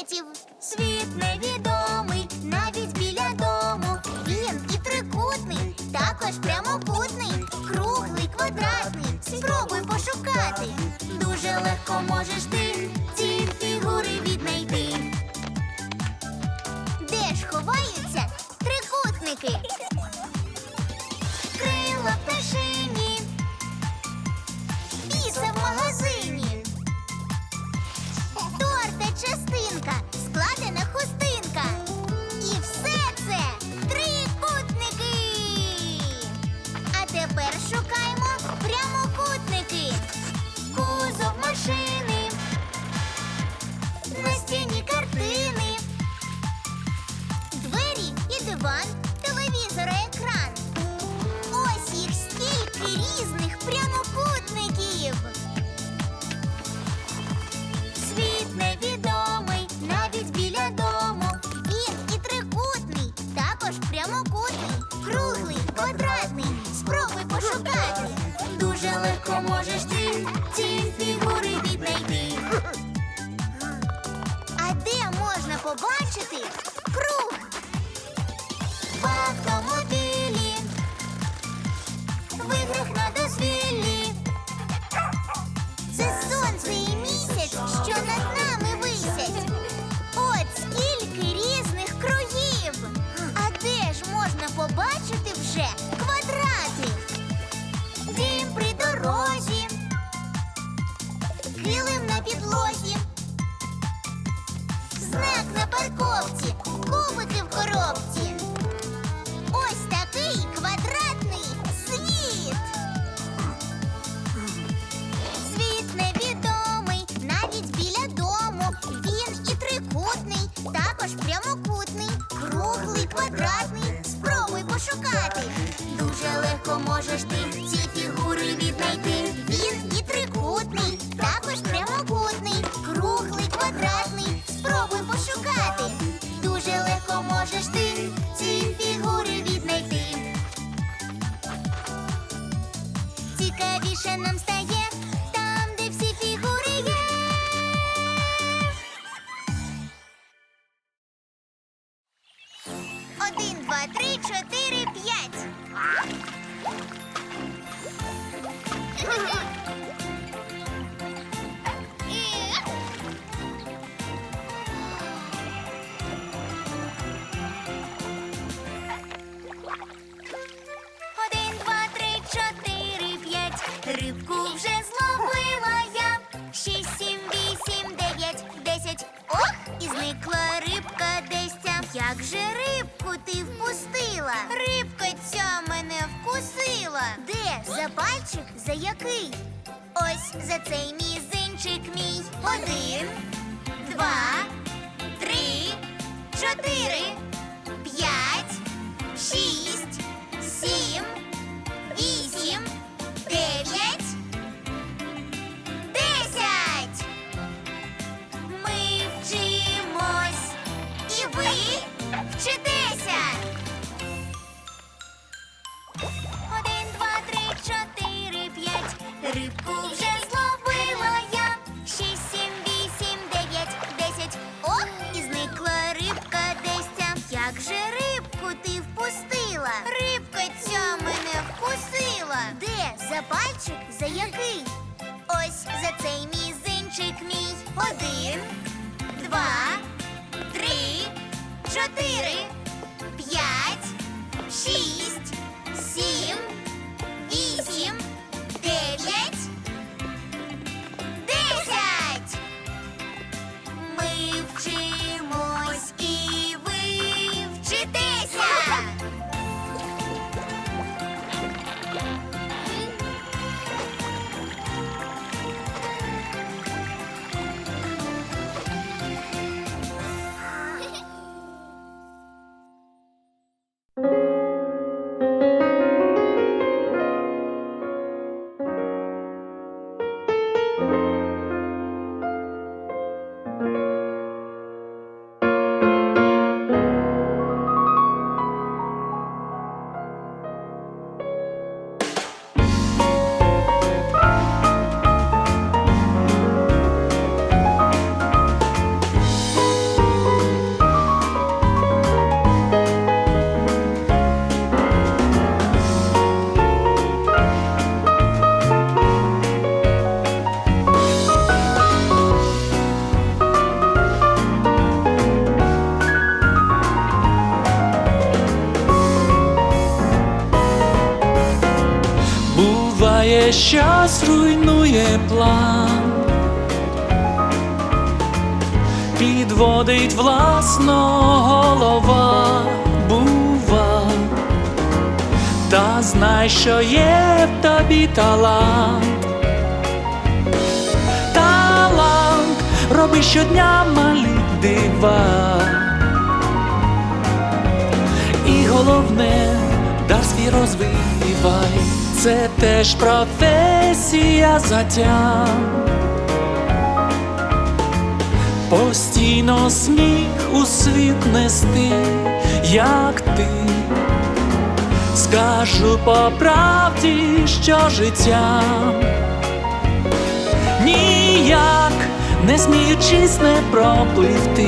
предметів. Світ невідомий, навіть біля дому. Він і трикутний, також прямокутний, круглий, квадратний. Спробуй пошукати. Дуже легко можеш ти ці фігури віднайти. Де ж ховаються трикутники? Крила пташині. Піса в магазин частинка. пальчик за який? Ось за цей мізинчик мій. Один, два, три, чотири. пальчик за який? Ось за цей мізинчик мій. Один, два, три, чотири, п'ять, шість. Щось руйнує план, підводить власно голова, бува, та знай, що є в тобі талант. Талант роби щодня малі дива. І головне, дар свій розвивай, це теж професія затям. Постійно сміх у світ нести, як ти. Скажу по правді, що життя ніяк не сміючись не пропливти.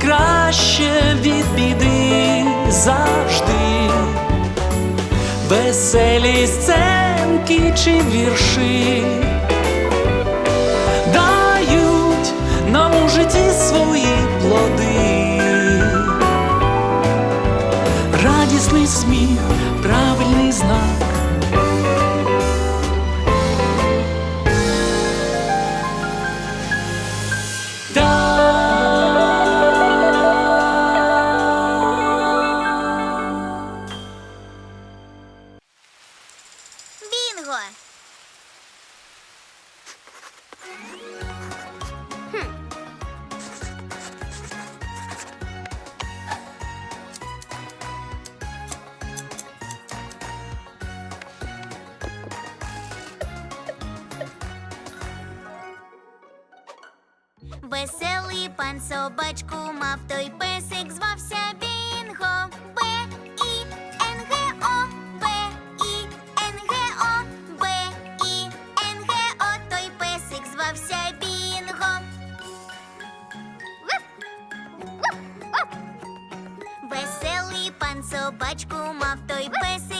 Краще від біди завжди, веселі сценки чи вірші Бінго! Веселий пан собачку мав той песик, звався собачку мав той песик,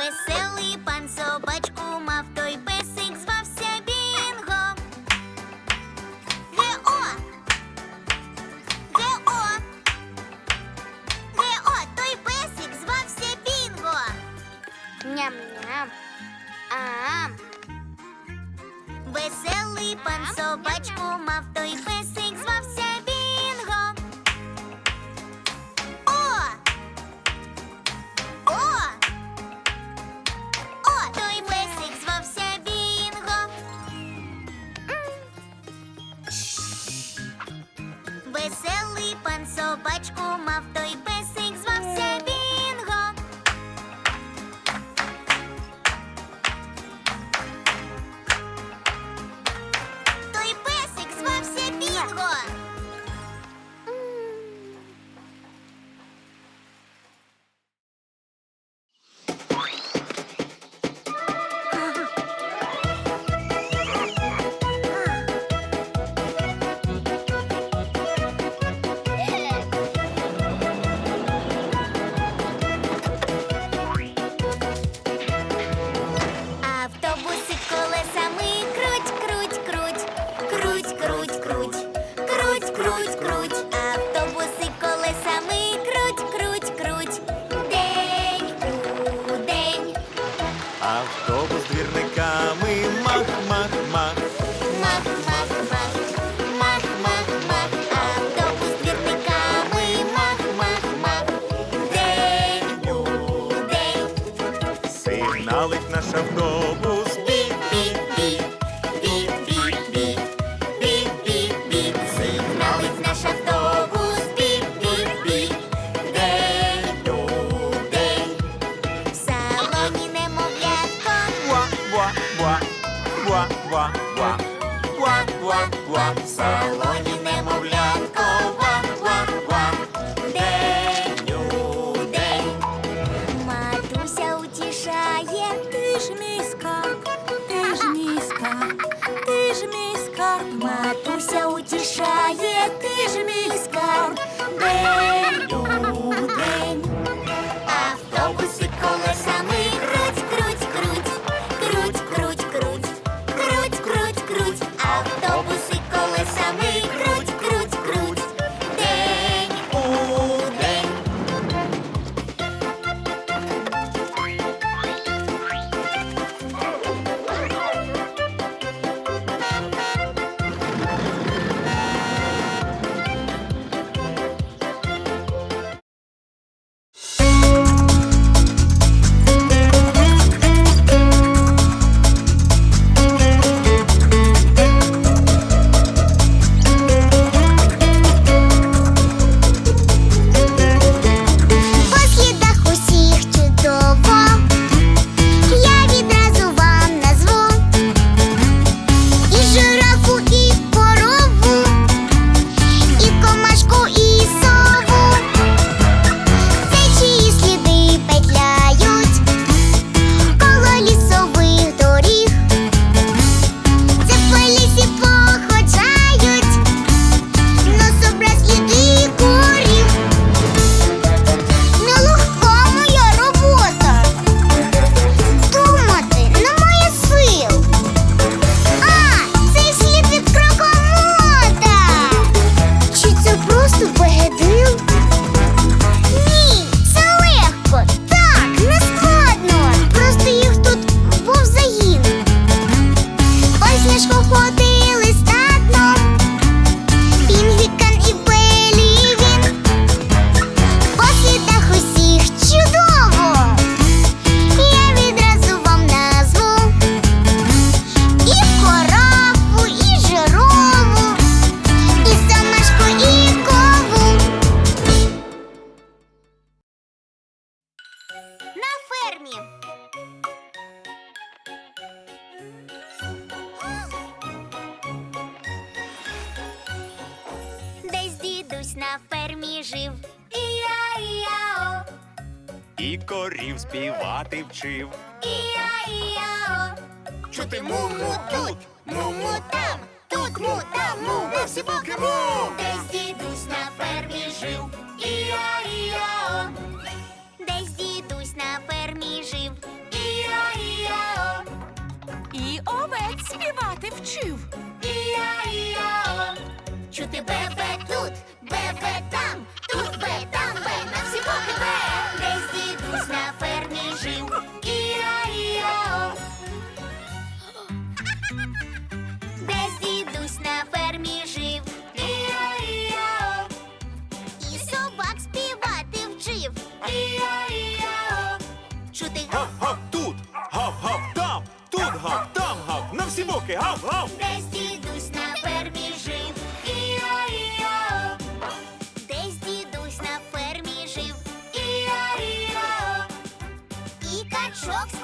Веселий Веселий пан собачку мав той На фермі. Десь дідусь на фермі жив. Іа, іа, о. І корів співати вчив. Іа, іа, о. Чути му-му тут, му-му там, тут му там, му, ми всі покримо. Десь дідусь на фермі жив. Іа, іа, о. співати вчив. Çok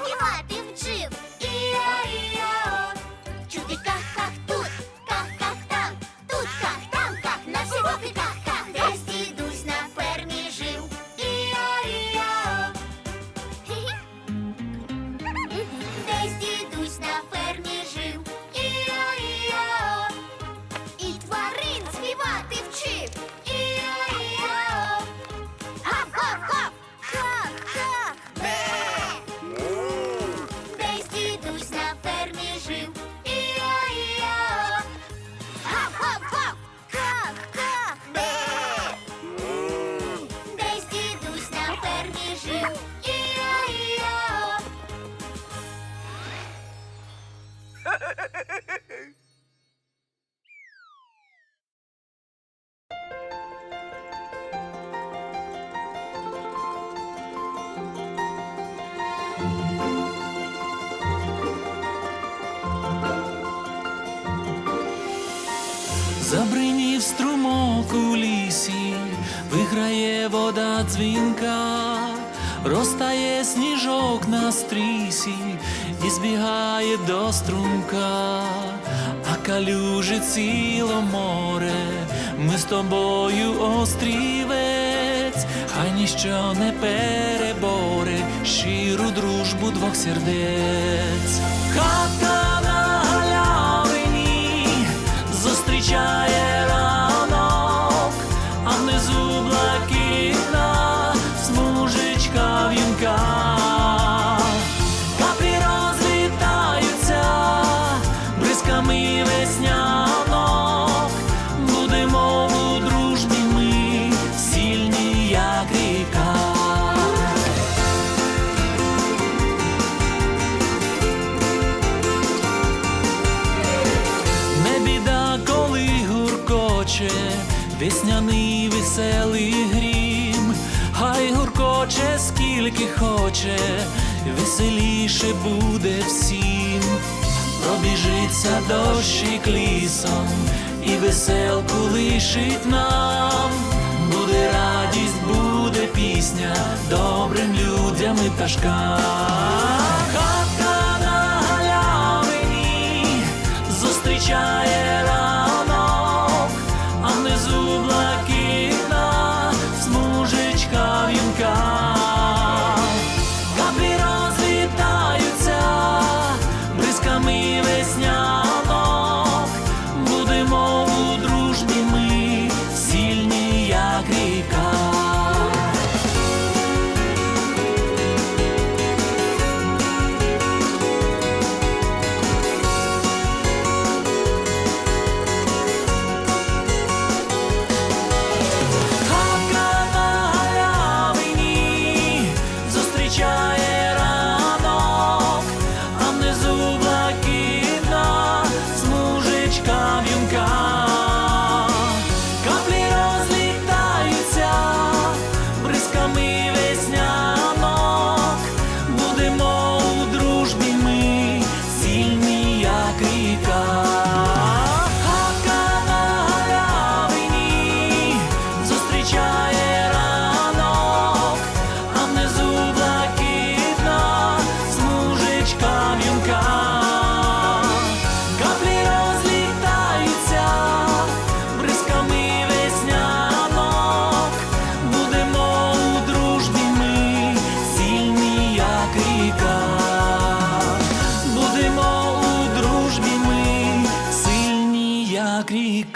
і збігає до струмка, а калюжі ціло море, ми з тобою острівець, хай ніщо не переборе. Щиру дружбу двох сердець. Хатка на галявині зустрічає ранок, хоче, веселіше буде всім. Пробіжиться дощик лісом, і веселку лишить нам. Буде радість, буде пісня добрим людям і пташкам.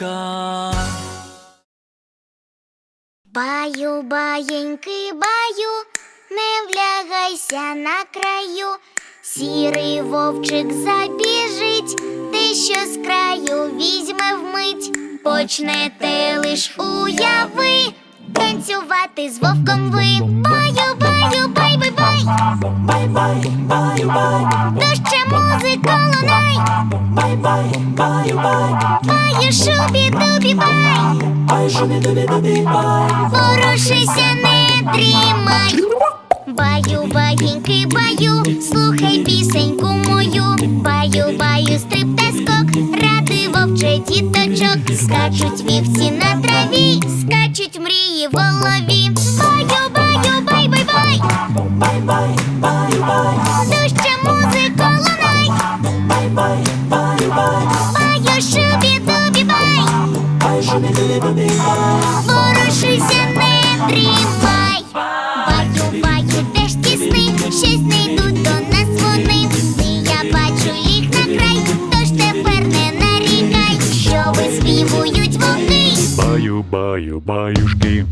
Як. Баю, баєньки, баю, не влягайся на краю. Сірий вовчик забіжить, те, що з краю візьме вмить. Почнете лиш уяви, танцювати з вовком ви. Баю, баю, бай, бай, бай. Бай, бай, баю, бай, То музика лунай. бай, бай, баю, бай, Баю, шубі, дубі, бай. бай, шубі, дубі, дубі, бай. Ворушися, не дрімай. Баю, баєньки, баю, слухай пісеньку мою. Баю, баю, стрип та скок, ради вовче діточок. Скачуть вівці на траві, скачуть мрії в голові. Баю, баю, бай, бай, бай. Бай, бай, баю, бай, Дужче музику лунай. бай, бай, баю, бай, Баю, шубі, дубі, бай. бай, шубі, дубі, бай. баюшки.